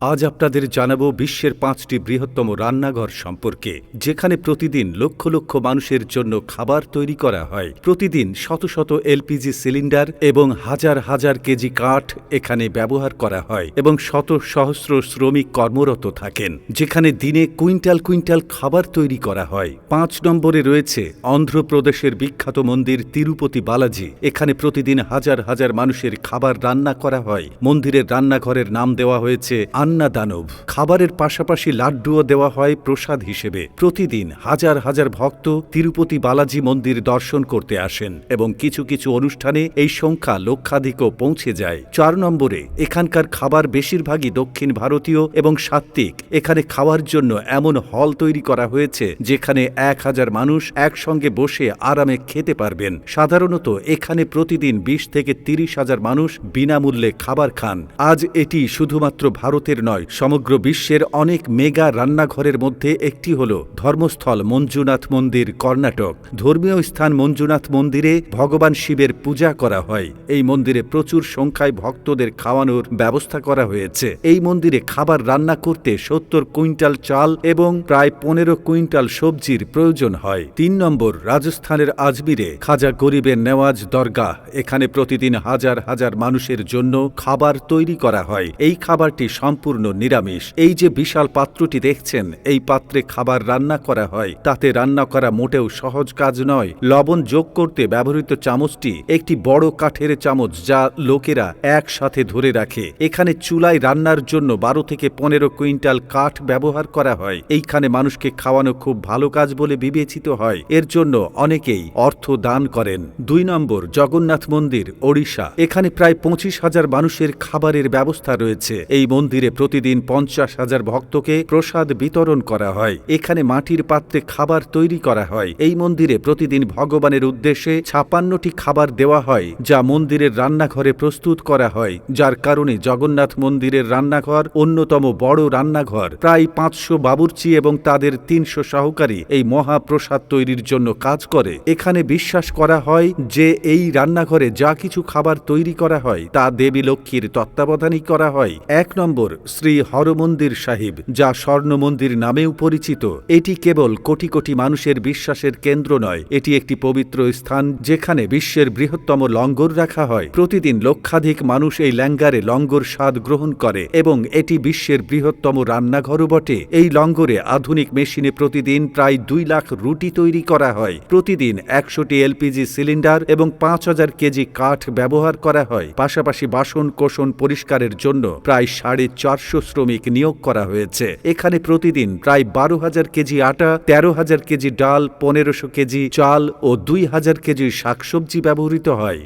আজ আপনাদের জানাব বিশ্বের পাঁচটি বৃহত্তম রান্নাঘর সম্পর্কে, যেখানে প্রতিদিন লক্ষ লক্ষ মানুষের জন্য খাবার তৈরি করা হয়। প্রতিদিন শত শত এলপিজি সিলিন্ডার এবং হাজার হাজার কেজি কাঠ এখানে ব্যবহার করা হয় এবং শত সহস্র শ্রমিক কর্মরত থাকেন, যেখানে দিনে কুইন্টাল কুইন্টাল খাবার তৈরি করা হয়। পাঁচ নম্বরে রয়েছে অন্ধ্রপ্রদেশের বিখ্যাত মন্দির তিরুপতি বালাজি, এখানে প্রতিদিন হাজার হাজার মানুষের খাবার রান্না করা হয়। মন্দিরের রান্নাঘরের নাম দেওয়া হয়েছে আন্না দানব খাবারের পাশাপাশি লাড্ডুও দেওয়া হয় প্রসাদ হিসেবে। প্রতিদিন হাজার হাজার ভক্ত তিরুপতি বালাজি মন্দির দর্শন করতে আসেন এবং কিছু কিছু অনুষ্ঠানে এই সংখ্যা লক্ষাধিকও পৌঁছে যায়। চার নম্বরে, এখানকার খাবার বেশিরভাগই দক্ষিণ ভারতীয় এবং সাত্ত্বিক। এখানে খাওয়ার জন্য এমন হল তৈরি করা হয়েছে যেখানে এক হাজার মানুষ একসঙ্গে বসে আরামে খেতে পারবেন। সাধারণত এখানে প্রতিদিন বিশ থেকে তিরিশ হাজার মানুষ বিনামূল্যে খাবার খান। আজ এটি শুধুমাত্র ভারতের নয়, সমগ্র বিশ্বের অনেক মেগা রান্নাঘরের মধ্যে একটি হল ধর্মস্থল মঞ্জুনাথ মন্দির, কর্ণাটক। ধর্মীয় স্থান মঞ্জুনাথ মন্দিরে ভগবান শিবের পূজা করা হয়। এই মন্দিরে প্রচুর সংখ্যায় ভক্তদের খাওয়ানোর ব্যবস্থা করা হয়েছে। এই মন্দিরে খাবার রান্না করতে সত্তর কুইন্টাল চাল এবং প্রায় পনেরো কুইন্টাল সবজির প্রয়োজন হয়। তিন নম্বর, রাজস্থানের আজমিরে খাজা গরিবের নেওয়াজ দরগাহ। এখানে প্রতিদিন হাজার হাজার মানুষের জন্য খাবার তৈরি করা হয়। এই খাবারটি সম্পূর্ণ নিরামিষ। এই যে বিশাল পাত্রটি দেখছেন, এই পাত্রে খাবার রান্না করা হয়। তাতে রান্না করা মোটেও সহজ কাজ নয়। লবণ যোগ করতে ব্যবহৃত চামচটি একটি বড় কাঠের চামচ যা লোকেরা একসাথে ধরে রাখে। এখানে চুলায় রান্নার জন্য বারো থেকে পনেরো কুইন্টাল কাঠ ব্যবহার করা হয়। এইখানে মানুষকে খাওয়ানো খুব ভালো কাজ বলে বিবেচিত হয়। এর জন্য অনেকেই অর্থ দান করেন। দুই নম্বর, জগন্নাথ মন্দির, ওড়িশা। এখানে প্রায় পঁচিশ হাজার মানুষের খাবারের ব্যবস্থা রয়েছে। এই মন্দিরে প্রতিদিন পঞ্চাশ হাজার ভক্তকে প্রসাদ বিতরণ করা হয়। এখানে মাটির পাত্রে খাবার তৈরি করা হয়। এই মন্দিরে প্রতিদিন ভগবানের উদ্দেশ্যে ছাপান্নটি খাবার দেওয়া হয়, যা মন্দিরের রান্নাঘরে প্রস্তুত করা হয়। যার কারণে জগন্নাথ মন্দিরের রান্নাঘর অন্যতম বড় রান্নাঘর। প্রায় পাঁচশো বাবুর্চি এবং তাদের তিনশো সহকারী এই মহাপ্রসাদ তৈরির জন্য কাজ করে। এখানে বিশ্বাস করা হয় যে এই রান্নাঘরে যা কিছু খাবার তৈরি করা হয়, তা দেবী লক্ষ্মীর তত্ত্বাবধানেই করা হয়। এক নম্বর শ্রী হরমন্দির সাহিব, যা স্বর্ণ মন্দির নামেও পরিচিত। এটি কেবল কোটি কোটি মানুষের বিশ্বাসের কেন্দ্র নয়, এটি একটি পবিত্র স্থান যেখানে বিশ্বের বৃহত্তম লঙ্গর রাখা হয়। প্রতিদিন লক্ষাধিক মানুষ এই ল্যাঙ্গারে লঙ্গর স্বাদ গ্রহণ করে এবং এটি বিশ্বের বৃহত্তম রান্নাঘরও বটে। এই লঙ্গরে আধুনিক মেশিনে প্রতিদিন প্রায় দুই লাখ রুটি তৈরি করা হয়। প্রতিদিন একশোটি এলপিজি সিলিন্ডার এবং পাঁচ হাজার কেজি কাঠ ব্যবহার করা হয়। পাশাপাশি বাসন কোষণ পরিষ্কারের জন্য প্রায় সাড়ে চারশো শ্রমিক নিয়োগ করা হয়েছে। এখানে প্রতিদিন প্রায় বারো হাজার কেজি আটা, তেরো হাজার কেজি ডাল, পনেরোশো কেজি চাল ও দুই হাজার কেজি শাকসবজি ব্যবহৃত হয়।